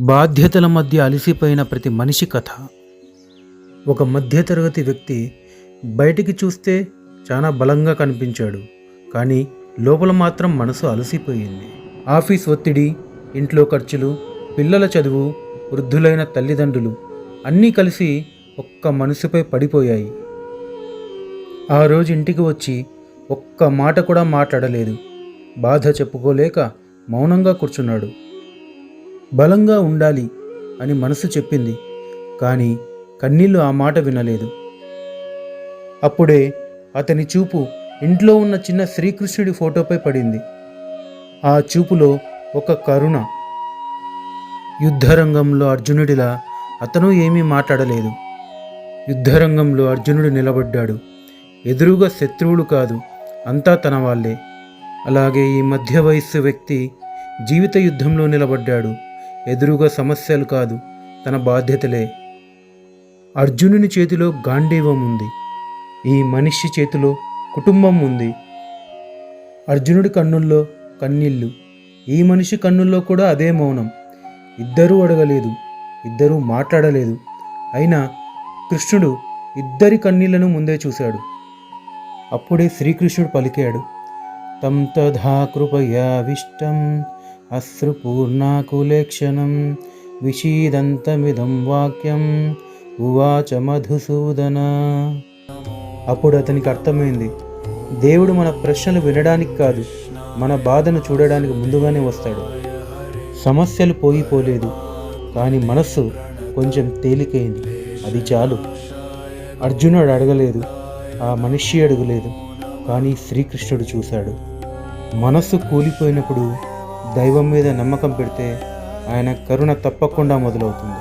బాధ్యతల మధ్య అలసిపోయిన ప్రతి మనిషి కథ. ఒక మధ్యతరగతి వ్యక్తి బయటికి చూస్తే చాలా బలంగా కనిపించాడు కానీ లోపల మాత్రం మనసు అలసిపోయింది. ఆఫీస్ ఒత్తిడి ఇంట్లో ఖర్చులు పిల్లల చదువు వృద్ధులైన తల్లిదండ్రులు అన్నీ కలిసి ఒక్క మనసుపై పడిపోయాయి. ఆ రోజు ఇంటికి వచ్చి ఒక్క మాట కూడా మాట్లాడలేదు. బాధ చెప్పుకోలేక మౌనంగా కూర్చున్నాడు. బలంగా ఉండాలి అని మనసు చెప్పింది కానీ కన్నీళ్ళు ఆ మాట వినలేదు. అప్పుడే అతని చూపు ఇంట్లో ఉన్న చిన్న శ్రీకృష్ణుడి ఫోటోపై పడింది. ఆ చూపులో ఒక కరుణ. యుద్ధరంగంలో అర్జునుడిలా అతను ఏమీ మాట్లాడలేదు. యుద్ధరంగంలో అర్జునుడు నిలబడ్డాడు. ఎదురుగా శత్రువులు కాదు అంతా తన వాళ్ళే. అలాగే ఈ మధ్య వయస్సు వ్యక్తి జీవిత యుద్ధంలో నిలబడ్డాడు. ఎదురుగా సమస్యలు కాదు తన బాధ్యతలే. అర్జునుని చేతిలో గాంధీవం ఉంది. ఈ మనిషి చేతిలో కుటుంబం ఉంది. అర్జునుడి కన్నుల్లో కన్నీళ్ళు. ఈ మనిషి కన్నుల్లో కూడా అదే మౌనం. ఇద్దరూ అడగలేదు ఇద్దరూ మాట్లాడలేదు. అయినా కృష్ణుడు ఇద్దరి కన్నీళ్ళను ముందే చూశాడు. అప్పుడే శ్రీకృష్ణుడు పలికాడు తం తథా కృపయావిష్టం అశ్రుపూర్ణాకులేక్షణం విషీదంతమిదం వాక్యం ఉవాచ మధుసూదన. అప్పుడు అతనికి అర్థమైంది దేవుడు మన ప్రశ్నలు వినడానికి కాదు మన బాధను చూడడానికి ముందుగానే వస్తాడు. సమస్యలు పోయిపోలేదు కానీ మనస్సు కొంచెం తేలికైంది. అది చాలు. అర్జునుడు అడగలేదు ఆ మనిషి అడగలేదు కానీ శ్రీకృష్ణుడు చూశాడు. మనస్సు కూలిపోయినప్పుడు దైవం మీద నమ్మకం పెడితే ఆయన కరుణ తప్పకుండా మొదలవుతుంది.